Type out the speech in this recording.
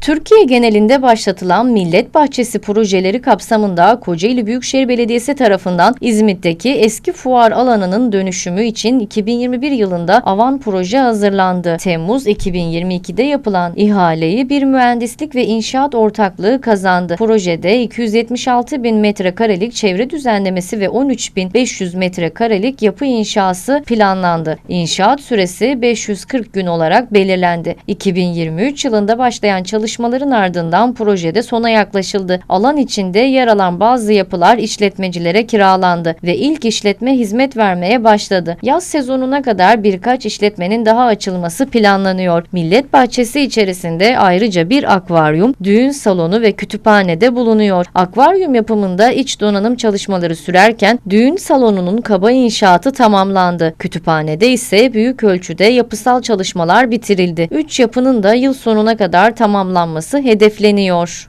Türkiye genelinde başlatılan Millet Bahçesi projeleri kapsamında Kocaeli Büyükşehir Belediyesi tarafından İzmit'teki eski fuar alanının dönüşümü için 2021 yılında avan proje hazırlandı. Temmuz 2022'de yapılan ihaleyi bir mühendislik ve inşaat ortaklığı kazandı. Projede 276 bin metrekarelik çevre düzenlemesi ve 13 bin 500 metrekarelik yapı inşası planlandı. İnşaat süresi 540 gün olarak belirlendi. 2023 yılında başlayan çalışmaların ardından projede sona yaklaşıldı. Alan içinde yer alan bazı yapılar işletmecilere kiralandı ve ilk işletme hizmet vermeye başladı. Yaz sezonuna kadar birkaç işletmenin daha açılması planlanıyor. Millet Bahçesi içerisinde ayrıca bir akvaryum, düğün salonu ve kütüphane de bulunuyor. Akvaryum yapımında iç donanım çalışmaları sürerken düğün salonunun kaba inşaatı tamamlandı. Kütüphanede ise büyük ölçüde yapısal çalışmalar bitirildi. 3 yapının da yıl sonuna kadar tamamlanması hedefleniyor.